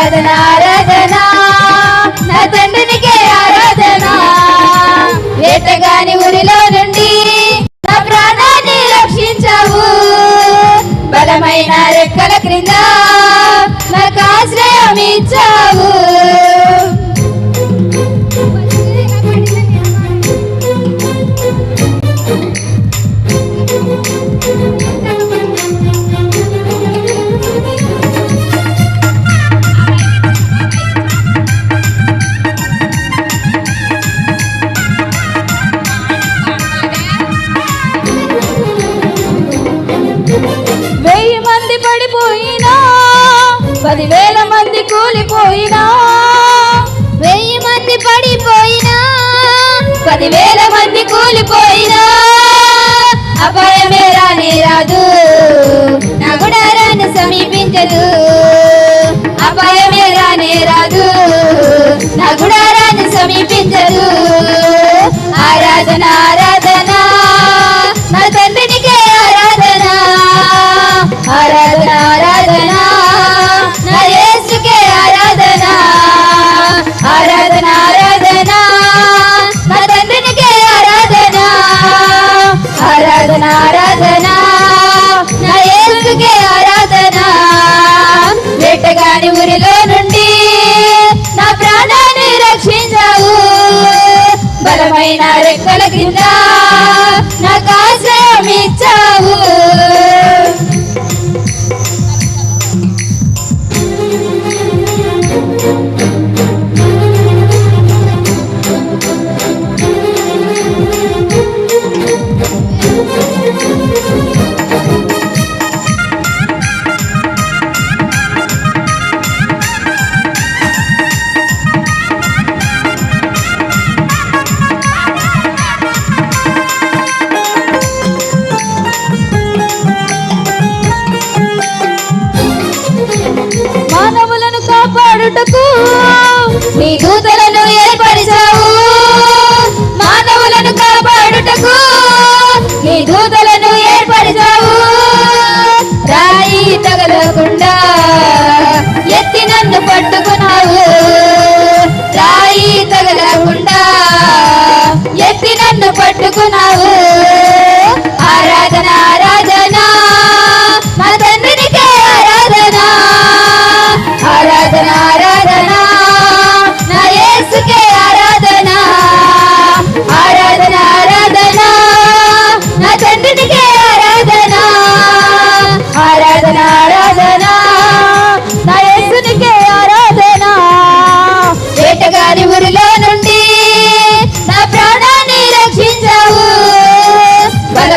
ఆరాధన ఆరాధన నా తండ్రినికే ఆరాధన. వేతగాని ఊరిలో నుండి నా ప్రాణాన్ని రక్షించావు. బలమైన రెక్కల క్రింద నాకు ఆశ్రయం ఇచ్చావు. పదివేల మంది కూలిపోయినా వెయ్యి మంది పడిపోయినా పదివేల మంది కూలిపోయినా అపాయమే రాని రాదు నా గుడారాన్ని సమీపించదు.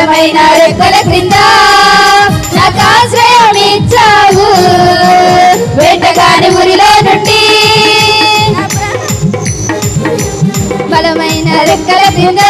ఉన్నతమైన రెక్కల క్రింద నాకు నుండి బలమైన రెక్కల క్రింద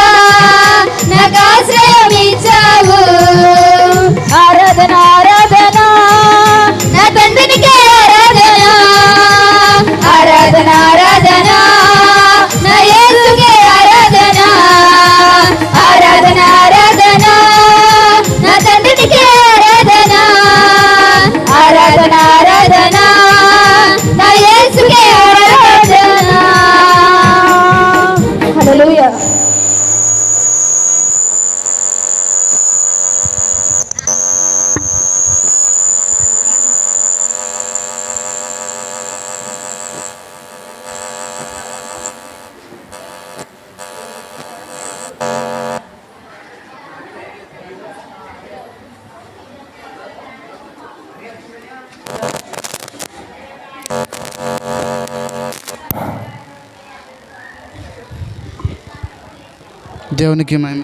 దేవునికి మహిమ.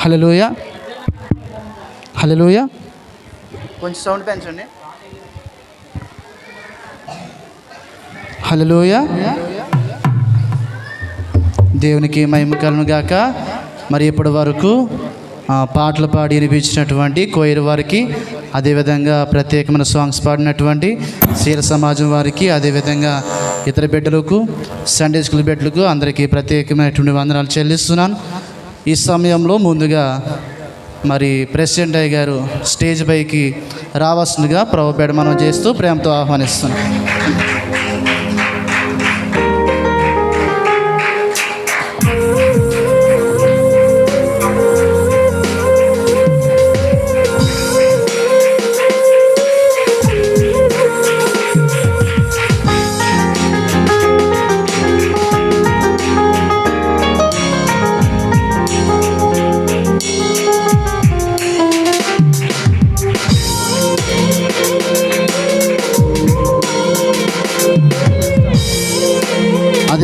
హలలోయ హలలోయ కొంచెం సౌండ్ పెంచండి. హలలోయ దేవునికి మహిమ కలను గాక మరి ఇప్పటి వరకు పాటలు పాడి వినిపించినటువంటి కోయిరు వారికి అదేవిధంగా ప్రత్యేకమైన సాంగ్స్ పాడినటువంటి శీల సమాజం వారికి అదేవిధంగా ఇతర బిడ్డలకు సండే స్కూల్ బిడ్డలకు అందరికీ ప్రత్యేకమైనటువంటి వందనాలు చెల్లిస్తున్నాను. ఈ సమయంలో ముందుగా మరి ప్రెసిడెంట్ అయ్య గారు స్టేజ్ పైకి రావాల్సిందిగా ప్రభుపేట మనం చేస్తూ ప్రేమతో ఆహ్వానిస్తున్నాం.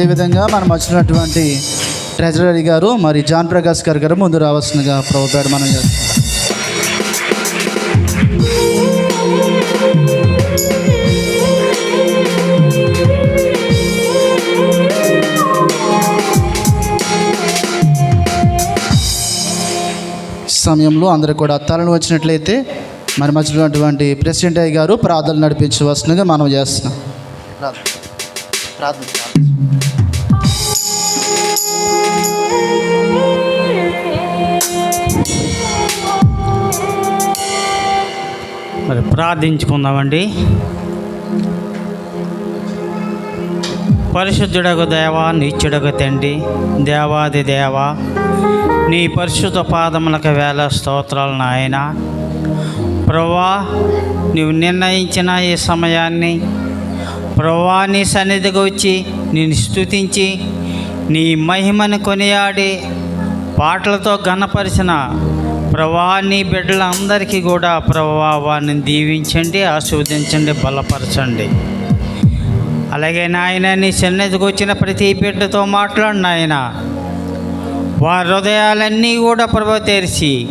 అదేవిధంగా మనం వచ్చినటువంటి ట్రెజరీ గారు మరి జాన్ ప్రకాష్ గారు గారు ముందు రావాల్సిందిగా ప్రభుత్వాడు మనం చేస్తాం సమయంలో అందరూ కూడా తలను వచ్చినట్లయితే మరి మధ్యలోటువంటి ప్రెసిడెంట్ అయ్య గారు ప్రార్థనలు నడిపించవలసినగా మనం చేస్తున్నాం. ప్రార్థన ప్రార్థన. మరి ప్రార్థించుకుందామండి. పరిశుద్ధుడకు దేవా నిత్యుడకు తండ్రి దేవాది దేవా నీ పరిశుద్ధ పాదములకు వేల స్తోత్రాలు నాయన. ప్రభా నీవు నిర్ణయించిన ఈ సమయాన్ని ప్రభా నీ సన్నిధికి వచ్చి నేను స్తుతించి నీ మహిమను కొనియాడి పాటలతో గణపరిచిన ప్రభా నీ బిడ్డలందరికీ కూడా ప్రభా వారిని దీవించండి ఆస్వాదించండి బలపరచండి. అలాగే నాయన నీ సన్నిధికి వచ్చిన ప్రతి బిడ్డతో మాట్లాడు నాయన. వారి హృదయాలన్నీ కూడా ప్రభ తెరిచి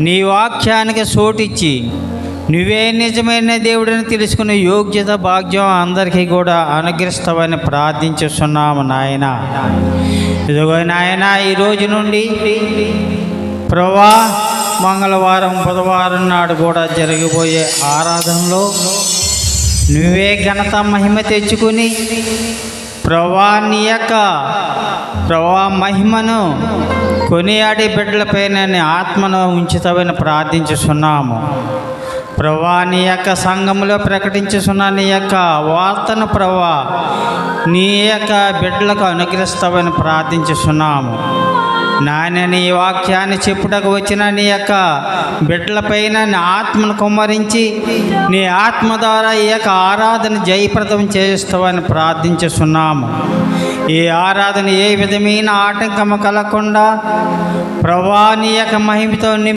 నీ వాక్యానికి చోటిచ్చి నువ్వే నిజమైన దేవుడిని తెలుసుకునే యోగ్యత భాగ్యం అందరికీ కూడా అనుగ్రహిస్తావని ప్రార్థించుస్తున్నాము నాయన. ఇదిగో నాయన ఈ రోజు నుండి ప్రభా మంగళవారం బుధవారం నాడు కూడా జరిగిపోయే ఆరాధనలో నువ్వే ఘనత మహిమ తెచ్చుకుని ప్రభా నీ యొక్క ప్రభా మహిమను కొనియాడి బిడ్డలపైన ఆత్మను ఉంచుతావని ప్రార్థించుతున్నాము ప్రభా నీ యొక్క సంఘంలో ప్రకటించుతున్న నీ యొక్క వార్తను ప్రభా నీ యొక్క బిడ్డలకు అనుగ్రహిస్తావని ప్రార్థించుతున్నాము నాయన నీ వాక్యాన్ని చెప్పుటకు వచ్చిన నీ యొక్క బిడ్డలపైన నీ ఆత్మను కుమ్మరించి నీ ఆత్మ ద్వారా ఈ యొక్క ఆరాధన జయప్రదం చేస్తావని ప్రార్థించుతున్నాము ఈ ఆరాధన ఏ విధమైన ఆటంకము కలగకుండా ప్రభా నీ యొక్క మహిమతో